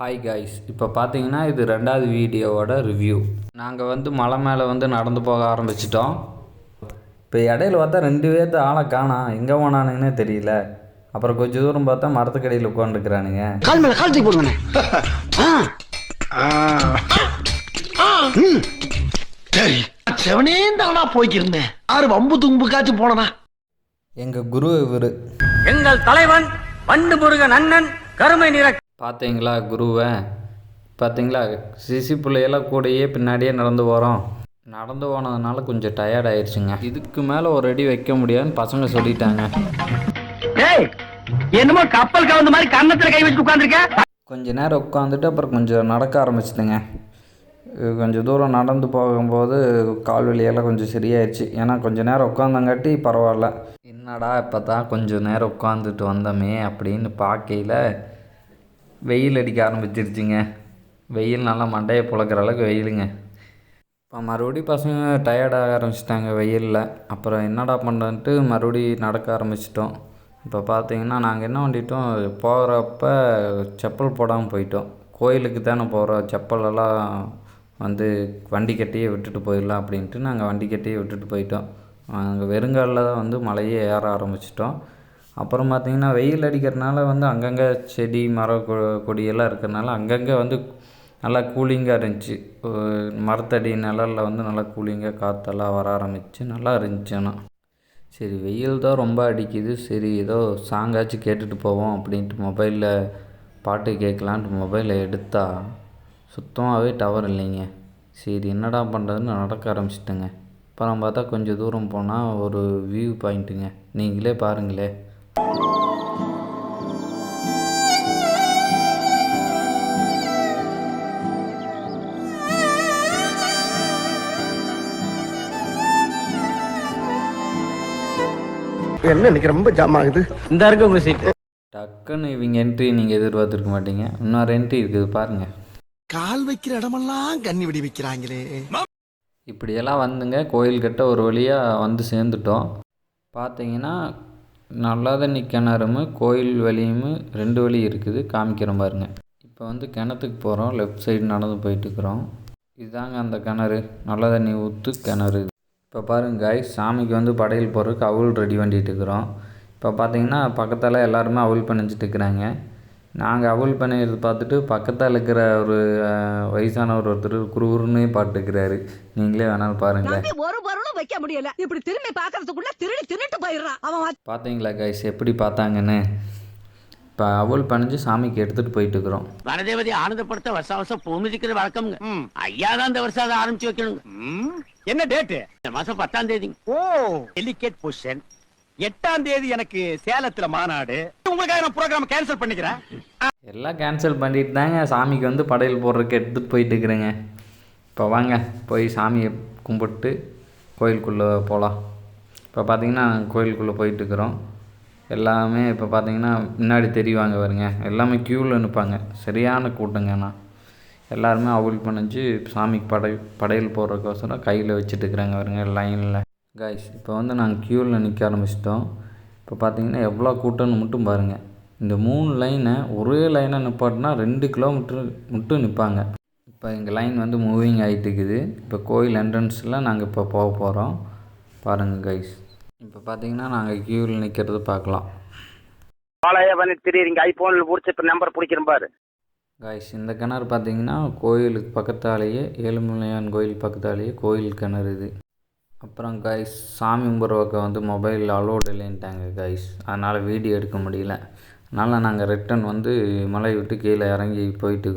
Hi guys இப்போ பார்த்தீங்கன்னா இது ரெண்டாவது வீடியோவோட ரிவ்யூ நாங்கள் வந்து மலை மேலே வந்து நடந்து போக ஆரம்பிச்சிட்டோம். இப்போ இடையில பார்த்தா ரெண்டு பேர்த்து ஆளை காணோம் எங்கே போனானுங்கன்னே தெரியல. அப்புறம் கொஞ்சம் தூரம் பார்த்தா மரத்துக்கடியில் உட்காந்துருக்குறானுங்க கால் மேல கால் தூக்கி போடுங்கண்ணே. சரி செவனே தானா போய்க்கிருந்தேன். ஆறு வம்பு தும்புக்காச்சும் போனனா எங்கள் குரு இவர். எங்கள் தலைவன் வண்டு முருகன் அண்ணன் கருமை நிற பார்த்தீங்களா குருவை? பார்த்தீங்களா சிசி பிள்ளையெல்லாம் கூடயே பின்னாடியே நடந்து போகிறோம் நடந்து போனதுனால கொஞ்சம் டயர்ட் ஆயிடுச்சுங்க. இதுக்கு மேலே ஒரு அடி வைக்க முடியாதுன்னு பசங்க சொல்லிட்டாங்க. என்னமோ கப்பல் கவுந்த மாதிரி கன்னத்துல கை வச்சு உட்கார்ந்திருக்க? கொஞ்ச நேரம் உட்காந்துட்டு அப்புறம் கொஞ்சம் நடக்க ஆரம்பிச்சிட்டுங்க கொஞ்சம் தூரம் நடந்து போகும்போது கால் வலியெல்லாம் கொஞ்சம் சரியாயிடுச்சு ஏன்னா கொஞ்சம் நேரம் உட்காந்தங்காட்டி பரவாயில்ல. என்னடா இப்போ தான் கொஞ்சம் நேரம் உட்காந்துட்டு வந்தோமே அப்படின்னு பார்க்கையில் வெயில் அடிக்க ஆரம்பிச்சிருச்சுங்க. வெயில் நல்லா மண்டையை புழக்கிற அளவுக்கு வெயிலுங்க. இப்போ மறுபடியும் பசங்க டயர்டாக ஆரம்பிச்சிட்டாங்க வெயிலில். அப்புறம் என்னடா பண்ணுறன்ட்டு மறுபடி நடக்க ஆரம்பிச்சிட்டோம். இப்போ பார்த்தீங்கன்னா நாங்கள் என்ன பண்ணிட்டோம் போகிறப்ப செப்பல் போடாமல் போயிட்டோம். கோயிலுக்கு தானே போகிறோம் செப்பலெல்லாம் வந்து வண்டி கட்டியே விட்டுட்டு போயிடலாம் அப்படின்ட்டு நாங்கள் வண்டி கட்டியே விட்டுட்டு போயிட்டோம். நாங்கள் வெறுங்காலில் தான் வந்து மலையே ஏற ஆரம்பிச்சிட்டோம். அப்புறம் பார்த்திங்கன்னா வெயில் அடிக்கிறதுனால வந்து அங்கங்கே செடி மரம் கொ- கொடியெல்லாம் இருக்கிறனால அங்கங்கே வந்து நல்லா கூலிங்காக இருந்துச்சு. மரத்தடி நிழலில் வந்து நல்லா கூலிங்காக காற்றெல்லாம் வர ஆரம்பிச்சு நல்லா இருந்துச்சு ஆனால் சரி வெயில் தான் ரொம்ப அடிக்குது. சரி ஏதோ சாங்காச்சும் கேட்டுட்டு போவோம் அப்படின்ட்டு மொபைலில் பாட்டு கேட்கலான்ட்டு மொபைலை எடுத்தா சுத்தமாகவே டவர் இல்லைங்க. சரி என்னடா பண்ணுறதுன்னு நடக்க ஆரம்பிச்சிட்டேங்க. அப்புறம் பார்த்தா கொஞ்சம் தூரம் போனால் ஒரு வியூ பாயிண்ட்டுங்க நீங்களே பாருங்களேன். என்ன இன்னைக்கு ரொம்ப ஜாம் ஆகுது? இந்த இருக்கு உங்க சீட் டக்குன்னு இவங்க என்ட்ரி நீங்கள் எதிர்பார்த்துருக்க மாட்டீங்க. இன்னொரு என்ட்ரி இருக்குது பாருங்கள் கால் வைக்கிற இடமெல்லாம் கண்ணி வெடி வைக்கிறாங்களே. இப்படியெல்லாம் வந்துங்க கோயில்கிட்ட ஒரு வழியாக வந்து சேர்ந்துட்டோம். பார்த்தீங்கன்னா நல்லாதண்ணி கிணறும் கோயில் வழியும் ரெண்டு வழி இருக்குது. காமிக்கிறோம் பாருங்க. இப்போ வந்து கிணத்துக்கு போகிறோம் லெஃப்ட் சைடு நடந்து போயிட்டுருக்குறோம். இதுதாங்க அந்த கிணறு. நல்ல தண்ணி ஊற்று கிணறு. இப்போ பாருங்க காய் சாமிக்கு வந்து படையல் போகிறதுக்கு அவுள் ரெடி பண்ணிகிட்டு இருக்கிறோம் இப்போ பார்த்தீங்கன்னா பக்கத்தில் எல்லாருமே அவுள் பண்ணிச்சிட்டு இருக்கிறாங்க நாங்கள் அவுள் பண்ணிடுறது பார்த்துட்டு பக்கத்தில் இருக்கிற ஒரு வயசானவர் ஒருத்தர் குருன்னே பாட்டுக்கிறாரு நீங்களே வேணாலும் பாருங்களேன் ஒரு பொருளும் வைக்க முடியல. இப்படி திரும்பி பார்க்கறதுக்குள்ள திருடி திருட்டு போயிடுறான் அவன் பார்த்தீங்களா கைஸ் எப்படி பார்த்தாங்கன்னு? இப்போ அவல் பணிஞ்சு சாமிக்கு எடுத்துகிட்டு போயிட்டு இருக்கிறோம். வனதேவதை ஆனந்தப்படுத்த வருஷம் வருஷம் பூமிதிக்கிற வழக்கம்ங்க. ஐயா தான் இந்த வருஷம் அதை ஆரம்பிச்சு வைக்கணுங்க. என்ன டேட்டு இந்த மாசம் பத்தாம் தேதி ஓ டெலிகேட் பொசிஷன் எட்டாம் தேதி எனக்கு சேலத்துல மாநாடு. உங்களுக்காக நான் ப்ரோக்ராம் கேன்சல் பண்ணிக்கிறேன். எல்லாம் கேன்சல் பண்ணிட்டு தாங்க சாமிக்கு வந்து படையல் போடுறதுக்கு எடுத்துகிட்டு போயிட்டு இருக்கிறேங்க. இப்போ வாங்க போய் சாமியை கும்பிட்டு கோயிலுக்குள்ளே போகலாம் இப்போ பார்த்தீங்கன்னா கோயிலுக்குள்ளே போயிட்டு இருக்கிறோம் எல்லாமே இப்போ பார்த்தீங்கன்னா முன்னாடி தெரிவாங்க வருங்க எல்லாமே க்யூவில் நிற்பாங்க. சரியான கூட்டங்க ஆனால் எல்லாருமே அவுள் பண்ணிச்சு சாமிக்கு படை படையல் போடுறதுக்கோசரம் கையில் வச்சுட்டுருக்குறாங்க வருங்க லைனில் கைஸ் இப்போ வந்து நாங்கள் க்யூவில் நிற்க ஆரம்பிச்சிட்டோம். இப்போ பார்த்தீங்கன்னா எவ்வளோ கூட்டம்னு மட்டும் பாருங்கள் இந்த மூணு லைனை ஒரே லைனாக நிப்பாட்டினா ரெண்டு கிலோமீட்டர் மட்டும் நிற்பாங்க இப்போ எங்கள் லைன் வந்து மூவிங் ஆகிட்டு இருக்குது இப்போ கோயில் என்ட்ரன்ஸில் நாங்கள் இப்போ போக போகிறோம் பாருங்கள் கைஸ் இப்போ பார்த்தீங்கன்னா நாங்கள் க்யூவில் நிற்கிறது பார்க்கலாம் ஆலைய பண்ணி திடீர் ஐபோன்ல புடிச்சு இப்ப நம்பர் பிடிக்கிறேன் பாரு. கைஸ் இந்த கிணறு பார்த்தீங்கன்னா கோயிலுக்கு பக்கத்தாலேயே ஏழுமலையான் கோயில் பக்கத்தாலேயே கோயில் கிணறு இது. அப்புறம் கைஸ் சாமி கும்பிட்ற பக்கம் வந்து மொபைல் அலோடு இல்லைன்ட்டாங்க கைஸ் அதனால் வீடியோ எடுக்க முடியல. அதனால் நாங்கள் ரிட்டன் வந்து மலை விட்டு கீழே இறங்கி போயிட்டு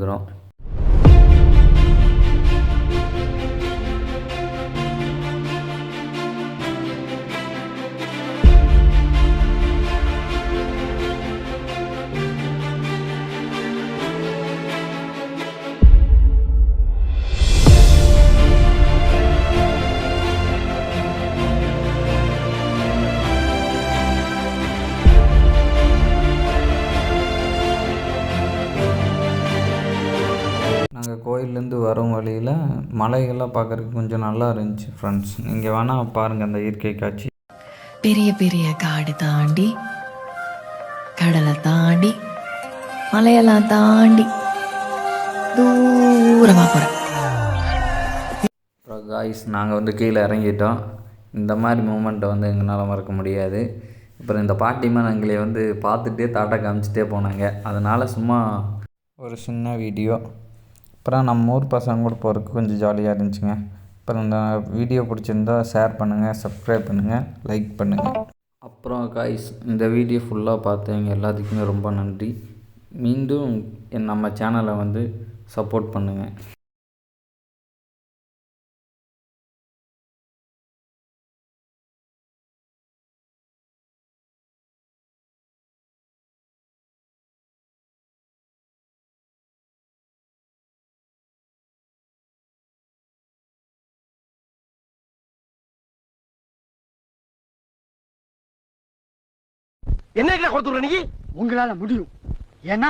கோயிலேருந்து வரும் வழியில் மலைகள்லாம் பார்க்குறதுக்கு கொஞ்சம் நல்லா இருந்துச்சு ஃப்ரெண்ட்ஸ் நீங்கள் வேணால் பாருங்கள் அந்த இயற்கை காட்சி. பெரிய பெரிய காடு தாண்டி கடலை தாண்டி மலையெல்லாம் தாண்டி தூரமா போறேன் அப்புறம் காய்ஸ் நாங்கள் வந்து கீழே இறங்கிட்டோம். இந்த மாதிரி மூமெண்ட்டை வந்து எங்களால் மறக்க முடியாது. அப்புறம் இந்த பாட்டிமான் எங்களை வந்து பார்த்துட்டே தாட்டா காமிச்சிட்டே போனாங்க. அதனால் சும்மா ஒரு சின்ன வீடியோ அப்புறம் நம்ம ஊர் பசங்க கூட போகிறதுக்கு கொஞ்சம் ஜாலியாக இருந்துச்சுங்க. அப்புறம் இந்த வீடியோ பிடிச்சிருந்தா ஷேர் பண்ணுங்கள் சப்ஸ்கிரைப் பண்ணுங்கள் லைக் பண்ணுங்கள் அப்புறம் காய்ஸ் இந்த வீடியோ ஃபுல்லாக பார்த்தவங்க எல்லாத்துக்குமே ரொம்ப நன்றி. மீண்டும் என் நம்ம சேனலை வந்து சப்போர்ட் பண்ணுங்கள் என்ன கொடுத்துற நீ? உங்களால முடியும். ஏன்னா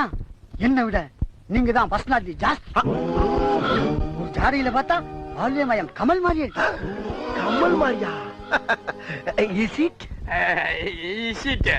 என்னை விட நீங்க தான் பர்சனாலிட்டி ஜாஸ்தி ஒரு ஜாடையில பார்த்தா பால்யமயம் கமல் மாதிரி இருக்கு. கமல் மாரியா இஸ் இட் ஈசிட்டு